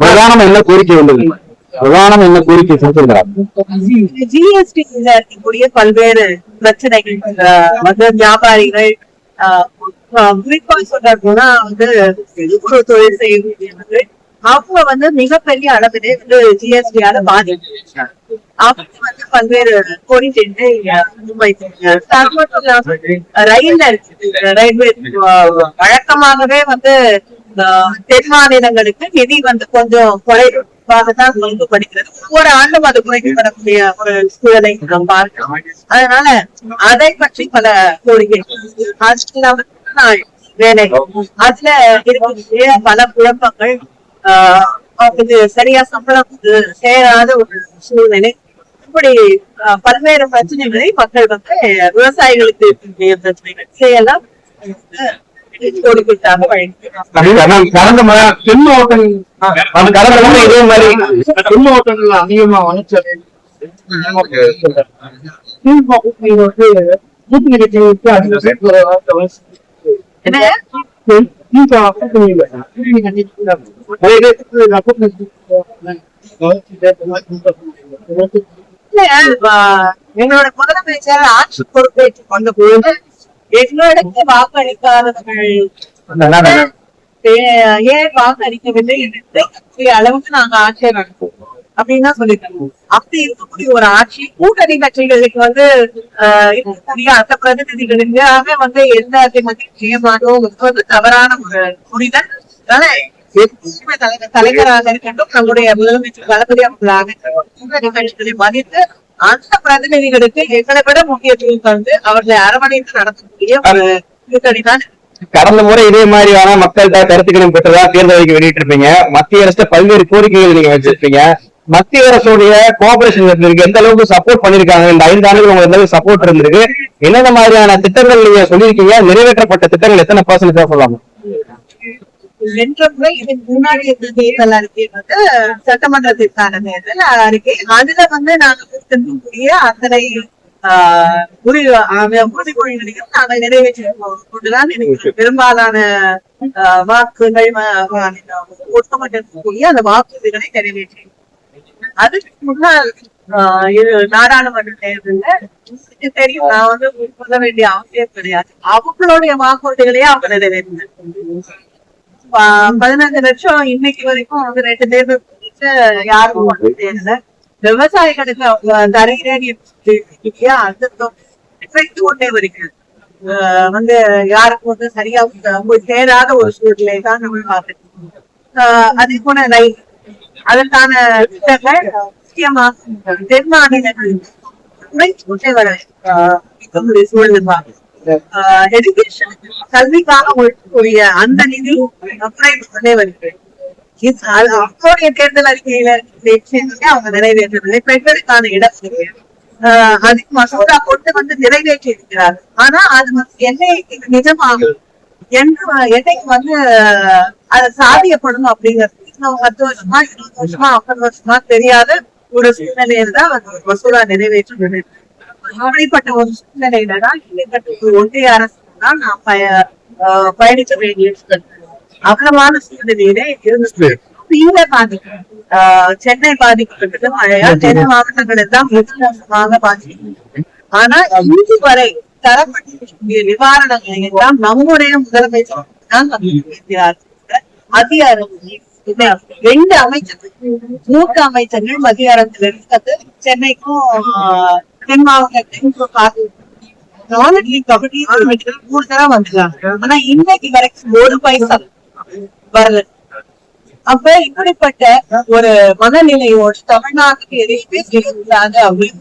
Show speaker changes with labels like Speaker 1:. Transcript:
Speaker 1: பிரதானம் என்ன கோரிக்கை உள்ளது பிரதானம் என்ன கோரிக்கை செஞ்சிருக்கிறார்
Speaker 2: ஜிஎஸ்டி இருக்கக்கூடிய பல்வேறு பிரச்சனைகள் வந்து வியாபாரிகள் குறிப்பா சொல்ற போனா வந்து குறு தொழில் செய்யக்கூடியவர்கள் அவங்க வந்து மிகப்பெரிய அளவிலே வந்து ஜிஎஸ்டியால பாதிப்பு அவங்க வந்து பல்வேறு இல்லாம ரயில்ல ரயில்வே வழக்கமாகவே வந்து தென் மாநிலங்களுக்கு நிதி வந்து கொஞ்சம் குறைவாகத்தான் ஒதுக்கப்படுகிறது ஒவ்வொரு ஆண்டும் அது குறைக்கப்படக்கூடிய ஒரு சூழலை நாம் பார்க்கிறோம். அதனால அதை பற்றி பல கோரிக்கைகள் வேலை. அதுல இருக்கக்கூடிய பல குழப்பங்கள் ஆஹ் அவங்களுக்கு சரியா சம்பளம் சேராத ஒரு சூழ்நிலை. இப்படி ஆஹ், பல்வேறு பிரச்சனைகளை மக்கள் வந்து விவசாயிகளுக்கு இருக்கக்கூடிய பிரச்சனைகள். இதையெல்லாம்
Speaker 1: கடந்த தென் மாவட்டங்கள் கடந்த முறை இதே மாதிரி தென் மாவட்டங்கள் அதிகமா வளர்ச்சி
Speaker 2: என்ன இல்ல, ஆஹ், எங்களோட முதலமைச்சர் ஆட்சி பொறுப்பேற்றுக் கொண்ட பொழுது எங்களுக்கு வாக்களிக்காதவர்கள். ஏன் வாக்களிக்கவில்லை என்று அளவுக்கு நாங்க ஆட்சியை நடத்துவோம். அப்படின்னு சொல்லிருக்காங்க அப்படி இருக்கக்கூடிய ஒரு ஆட்சி கூட்டணி கட்சிகளுக்கு வந்து இருக்கக்கூடிய அந்த பிரதிநிதிகளுக்காக வந்து எந்த அதிமுக இது வந்து தவறான ஒரு புரிதல். தலைவராக இருக்கட்டும் நம்முடைய முதலமைச்சர் தளபதி அவர்களாக இருக்கட்டும், கூட்டணி கட்சிகளை மதித்து அந்த பிரதிநிதிகளுக்கு எங்களை விட முக்கியத்துவம் தந்து அவர்களை அரவணைத்து நடத்தக்கூடிய ஒரு கூட்டணி தான்
Speaker 1: கடந்த முறை இதே மாதிரியான மக்கள்கிட்ட கருத்துக்களை பெற்றதா தேர்தல் அறிக்கை வெளியிட்டிருப்பீங்க. மத்திய அரசு பல்வேறு கோரிக்கைகள் நீங்க வச்சிருப்பீங்க. மத்திய அரசுடைய கோஆபரேஷன் எந்த அளவுக்கு சப்போர்ட் பண்ணிருக்காங்க இந்த ஐந்து ஆண்டுகள் உங்களுக்கு எந்த அளவுக்கு சப்போர்ட் இருந்திருக்கு? என்னென்ன மாதிரியான திட்டங்கள் நீங்க சொல்லியிருக்கீங்க? நிறைவேற்றப்பட்ட திட்டங்கள் எத்தனை பர்சன்டேஜ் சொல்லலாம்
Speaker 2: சென்ற முறை இதுக்கு முன்னாடி இருந்த தேர்தல் அறிக்கை வந்து சட்டமன்றத்திற்கான தேர்தல் அறிக்கை அதுல வந்து நாங்க கொடுத்திருக்கக்கூடிய அத்தனை ஆஹ், உறுதி உறுதிமொழிகளையும் நாங்கள் நிறைவேற்றி கொண்டுதான் எனக்கு பெரும்பாலான ஆஹ், வாக்குகள் ம- ஒட்டுமொத்த இருக்கக்கூடிய அந்த வாக்குறுதிகளை நிறைவேற்றி அதுக்கு முன்னால் ஆஹ், இது நாடாளுமன்ற தேர்தலில் தெரியும் நான் வந்து சொல்ல வேண்டிய அவசியம் கிடையாது. அவங்களுடைய வாக்குறுதிகளையே அவங்க நிறைவேற்றினாங்க. பதினஞ்சு லட்சம் இன்னைக்கு வரைக்கும் வந்து ரெண்டு முடிச்சு யாரும் வந்து தேர்தல விவசாயிகளுக்கு இல்லையா? அந்த கொண்டே வருகிறது அஹ் வந்து யாருக்கும் வந்து சரியா போய் சேராத ஒரு சூழ்நிலை தான் நம்ம ஆஹ் அதே போல ரயில் அதற்கான திட்டங்கள் முக்கியமாக தென் குறைத்து கொண்டே வர சூழ்நிலை. எஜுகேஷன் கல்விக்காக ஒழுக்கக்கூடிய அந்த நிதி குறைந்து அவங்களுடைய தேர்தல் அறிக்கையில அவங்க நிறைவேற்றவில்லை. பெண்களுக்கான இடஒதுக்கீடு மசோதா கொண்டு வந்து நிறைவேற்றி இருக்கிறார் ஆனா அது வந்து என்னைக்கு நிஜமாகும் என்று என்னைக்கு வந்து அது சாதியப்படும் அப்படிங்கிறது பத்து வருஷமா இருபது வருஷமா ஐம்பது வருஷமா தெரியாத ஒரு சூழ்நிலையில தான் அந்த ஒரு மசோதா நிறைவேற்றி அப்படிப்பட்ட ஒரு சூழ்நிலையில தான் இப்படிப்பட்ட ஒரு ஒன்றிய அரசு தான் நாம் பய பயணிக்க வேண்டிய அகலமான சூழ்நிலையிலே இருந்து தீவிர பாதிக்கும் சென்னை பாதிக்கப்பட்டது. மழையால் தென் மாவட்டங்கள் எல்லாம் மிக மோசமாக பாதிக்கப்பட்டது. ஆனா இன்று வரை தரப்பட்டிருக்கக்கூடிய நிவாரணங்களை எல்லாம் நம்முடைய முதலமைச்சர் தான். மத்திய அரசு ரெண்டு அமைச்சர்கள் மூன்று அமைச்சர்கள் மத்திய அரசுல இருக்கிறது சென்னைக்கும் தென் மாவட்டத்திற்கும் பாதி கபடி வந்துட்டாங்க ஆனா இன்னைக்கு வரைக்கும் ஒரு பைசா வரல. அப்ப இப்படிப்பட்ட ஒரு மனநிலையோடு தமிழ்நாட்டுக்கு எதையுமே செய்யக்கூடாது அப்படின்னு